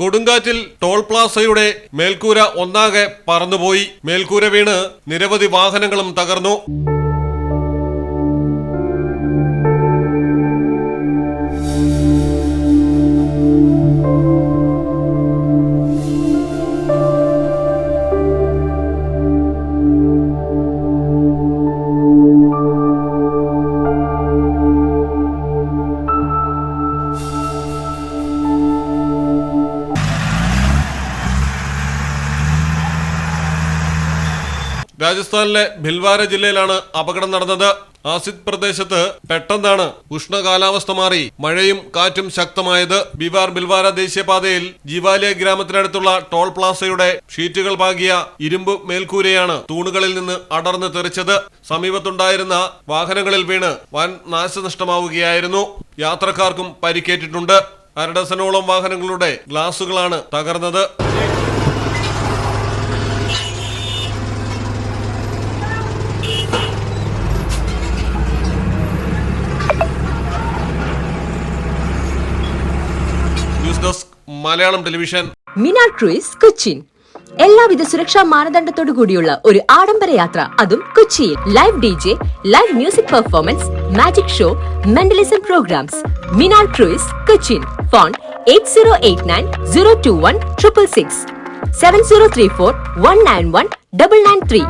കൊടുങ്കാറ്റിൽ toll പ്ലാസയുടെ മേൽക്കൂര ഒന്നാകെ പറന്നുപോയി. മേൽക്കൂര വീണ് നിരവധി വാഹനങ്ങളും തകർന്നു. രാജസ്ഥാനിലെ ഭിൽവാര ജില്ലയിലാണ് അപകടം നടന്നത്. ആസിദ് പ്രദേശത്ത് പെട്ടെന്നാണ് ഉഷ്ണ കാലാവസ്ഥ മാറി മഴയും കാറ്റും ശക്തമായത്. ബിവാർ ബിൽവാര ദേശീയപാതയിൽ ജിവാലിയ ഗ്രാമത്തിനടുത്തുള്ള ടോൾ പ്ലാസയുടെ ഷീറ്റുകൾ പാകിയ ഇരുമ്പ് മേൽക്കൂരയാണ് തൂണുകളിൽ നിന്ന് അടർന്ന് തെറിച്ചത്. സമീപത്തുണ്ടായിരുന്ന വാഹനങ്ങളിൽ വീണ് വൻ നാശനഷ്ടമാവുകയായിരുന്നു. യാത്രക്കാർക്കും പരിക്കേറ്റിട്ടുണ്ട്. അരഡസനോളം വാഹനങ്ങളുടെ ഗ്ലാസുകളാണ് തകർന്നത്. മലയാളം ടെലിവിഷൻ. മിനാർ ക്രൂയിസ് കൊച്ചിൻ. എല്ലാവിധ സുരക്ഷാ മാനദണ്ഡത്തോടു കൂടിയുള്ള ഒരു ആഡംബര യാത്ര. അതും കൊച്ചിയിൽ. Live D J live music performance magic show mentalism programs Minar cruise Cochin. Phone eight zero eight nine zero two one triple six seven zero three four one nine one double nine three